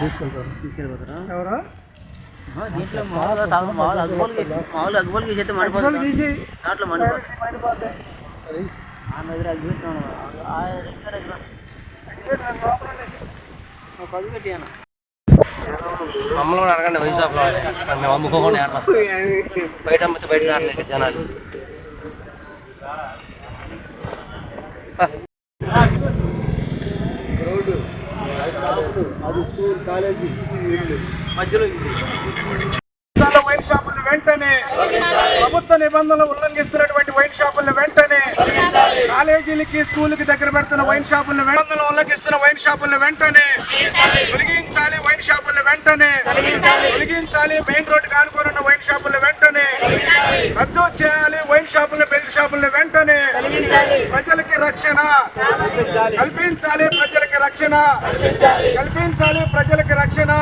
తీసుకెళ్ళిపోతారా? ఎవరా? ఆ, దీంట్లో మామూలుగా తాగు- మామూలు అగ్గుబోలుకి చేస్తే మండిపోతుంది దాంట్లో మండిపోతుంది ఆ దగ్గర ఆ పెట్టాను మమ్మల్ని అడగండి మరి మేము అమ్ముకోకుండా బయట అమ్మితే బయట రావట్లేదు జనాలు మధ్యలో వైన్ షాపులను వెంటనే ప్రభుత్వ నిబంధనలు ఉల్లంఘిస్తున్నటువంటి వైన్ షాపులను వెంటనే కాలేజీలకి స్కూల్కి దగ్గర పెడుతున్న వైన్ షాపులను నిబంధనలు ఉల్లంఘిస్తున్న వైన్ షాపులను వెంటనే తొలగించాలి వైన్ షాపులను వెంటనే తొలగించాలి. మెయిన్ రోడ్డు కానుకోనున్న వైన్ షాపులను వెంటనే రద్దు వైన్ షాపులను బెల్ట్ షాపులను వెంటనే ప్రజలకి రక్షణ. కల్పించాలి ప్రజలకి రక్షణ. కల్పించాలి ప్రజలకి రక్షణ.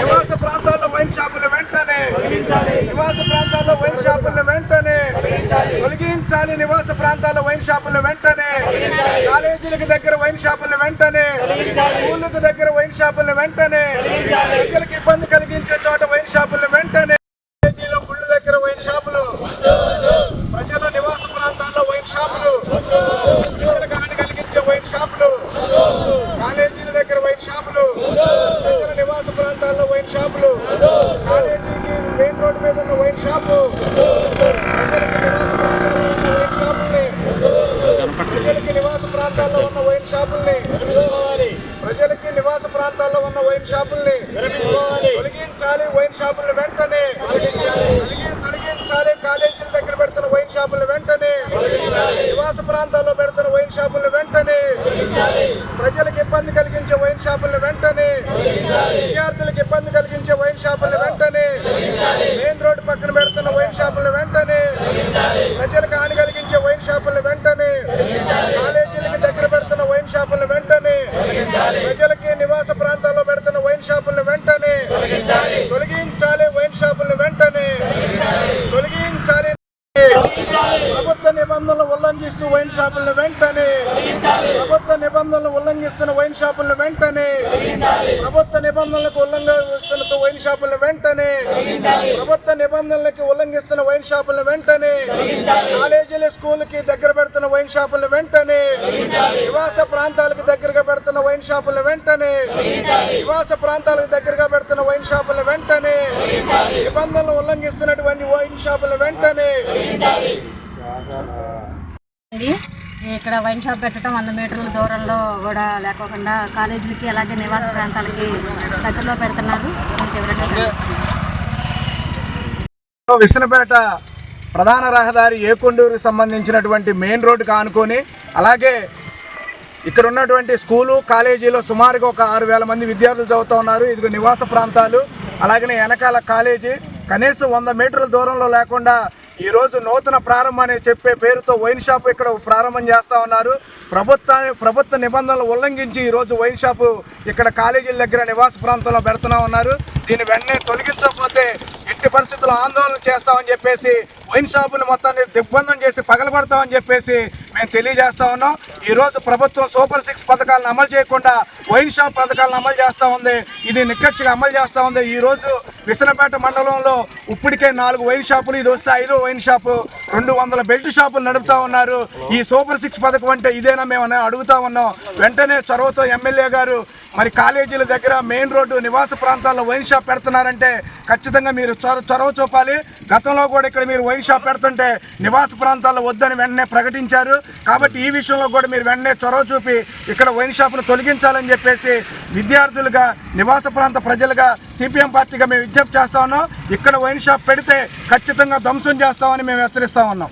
నివాస ప్రాంతాల్లో వైన్ షాపులు వెంటనే. నివాస ప్రాంతాల్లో వైన్ షాపులను వెంటనే. తొలగించాలి. నివాస ప్రాంతాల్లో వైన్ షాపులు వెంటనే. కాలేజీలకు దగ్గర వైన్ షాపులు వెంటనే. స్కూళ్ళకు దగ్గర వైన్ షాపులు వెంటనే. ప్రజలకు ఇబ్బంది కలిగించే చోట వైన్ షాపులు వెంటనే కాలేజీలో గుళ్ళ దగ్గర వైన్ షాపులు ప్రజల నివాస ప్రాంతాల్లో వైన్ షాపులు ప్రజలకు హాని కలిగించే వైన్ షాపులు కాలేజీల దగ్గర వైన్ షాపులు ప్రజల నివాస ప్రాంతాల్లో వైన్ షాపులు. కాలేజీకి మెయిన్ రోడ్డు మీద ఉన్న వైన్ షాపు. ప్రజలకి నివాస ప్రాంతాల్లో ఉన్న వైన్ షాపుల్ని. ప్రజలకి నివాస ప్రాంతాల్లో ఉన్న వైన్ షాపుల్ని. తొలగించాలి వైన్ షాపుల్ని వెంటనే. తొలగించాలి కాలేజీల దగ్గర పెడుతున్న వైన్ షాపుల్ని వెంటనే. నివాస ప్రాంతాల్లో పెడుతున్న వైన్ షాపుల్ని వెంటనే. ప్రజలకు ఇబ్బంది కలిగించే వైన్ షాపుల్ని వెంటనే విద్యార్థులకు ఇబ్బంది కలిగించే వైన్ షాపుల్ని వెంటనే మెయిన్ రోడ్డు వైన్ షాపులు వెంటనే ప్రజలకు హాని కలిగించే వైన్ షాపుల్ని వెంటనే కాలేజీలకి దగ్గర పెడుతున్న వైన్ షాపుల్ని వెంటనే ప్రజలకి నివాస ప్రాంతాల్లో పెడుతున్న వైన్ షాపుల్ని వెంటనే తొలగించాలి వైన్ షాపుల్ని వెంటనే తొలగించాలి ప్రభుత్వ నిబంధనలు ఉల్లంఘిస్తూ వైన్ షాపులను వెంటనే ప్రభుత్వ నిబంధనలు ఉల్లంఘిస్తున్న వైన్ షాపులను వెంటనే ప్రభుత్వ నిబంధనలకు ఉల్లంఘిస్తున్న వైన్ షాపులను వెంటనే ప్రభుత్వ నిబంధనలకు ఉల్లంఘిస్తున్న వైన్ షాపులను వెంటనే కాలేజీల స్కూల్కి దగ్గర పెడుతున్న వైన్ షాపులను వెంటనే నివాస ప్రాంతాలకు దగ్గరగా పెడుతున్న వైన్ షాపులను వెంటనే నివాస ప్రాంతాలకు దగ్గరగా పెడుతున్న వైన్ షాపులను వెంటనే నిబంధనలు ఉల్లంఘిస్తున్నటువంటి వైన్ షాపులను వెంటనే ఇక్కడ వైన్ షాప్ పెట్టడం వంద మీటర్ల దూరంలో కూడా లేకోకుండా కాలేజీలకి అలాగే నివాస ప్రాంతాలకి దగ్గరలో పెడుతున్నారు. విసనపేట ప్రధాన రహదారి ఏకొండూరుకి సంబంధించినటువంటి మెయిన్ రోడ్డుకి ఆనుకొని అలాగే ఇక్కడ ఉన్నటువంటి స్కూలు కాలేజీలో సుమారుగా ఒక ఆరు వేల మంది విద్యార్థులు చదువుతూ ఉన్నారు. ఇది నివాస ప్రాంతాలు అలాగనే వెనకాల కాలేజీ కనీసం వంద మీటర్ల దూరంలో లేకుండా ఈరోజు నూతన ప్రారంభం అనే చెప్పే పేరుతో వైన్ షాప్ ఇక్కడ ప్రారంభం చేస్తూ ఉన్నారు. ప్రభుత్వ ప్రభుత్వ నిబంధనలు ఉల్లంఘించి ఈరోజు వైన్ షాపు ఇక్కడ కాలేజీల దగ్గర నివాస ప్రాంతంలో పెడుతూ ఉన్నారు. దీన్ని వెంటనే తొలగించకపోతే ఎట్టి పరిస్థితుల్లో ఆందోళన చేస్తామని చెప్పేసి వైన్ షాపులు మొత్తాన్ని దిగ్బంధం చేసి పగలగొడతామని చెప్పేసి మేము తెలియజేస్తా ఉన్నాం. ఈరోజు ప్రభుత్వం సూపర్ సిక్స్ పథకాలను అమలు చేయకుండా వైన్ షాప్ పథకాలను అమలు చేస్తూ ఉంది. ఇది నిక్కచ్చిగా అమలు చేస్తూ ఉంది. ఈరోజు విసనపేట మండలంలో ఇప్పటికే నాలుగు వైన్ షాపులు ఇది వస్తే ఐదో వైన్ షాపు రెండు వందల బెల్ట్ షాపులు నడుపుతా ఉన్నారు. ఈ సూపర్ సిక్స్ పథకం అంటే ఇదేనా మేము అడుగుతా ఉన్నాం. వెంటనే చొరవతో ఎమ్మెల్యే గారు మరి కాలేజీల దగ్గర మెయిన్ రోడ్డు నివాస ప్రాంతాల్లో వైన్ షాప్ పెడుతున్నారంటే ఖచ్చితంగా మీరు చొరవ చూపాలి. గతంలో కూడా ఇక్కడ మీరు వైన్ షాప్ పెడుతుంటే నివాస ప్రాంతాల్లో వద్దని వెంటనే ప్రకటించారు. కాబట్టి ఈ విషయంలో కూడా మీరు వెంటనే చొరవ చూపి ఇక్కడ వైన్ షాప్ను తొలగించాలని చెప్పేసి విద్యార్థులుగా నివాస ప్రాంత ప్రజలుగా సిపిఎం పార్టీగా మేము విజ్ఞప్తి చేస్తా ఉన్నాం. ఇక్కడ వైన్ షాప్ పెడితే ఖచ్చితంగా ధ్వంసం చేస్తామని మేము హెచ్చరిస్తా ఉన్నాం.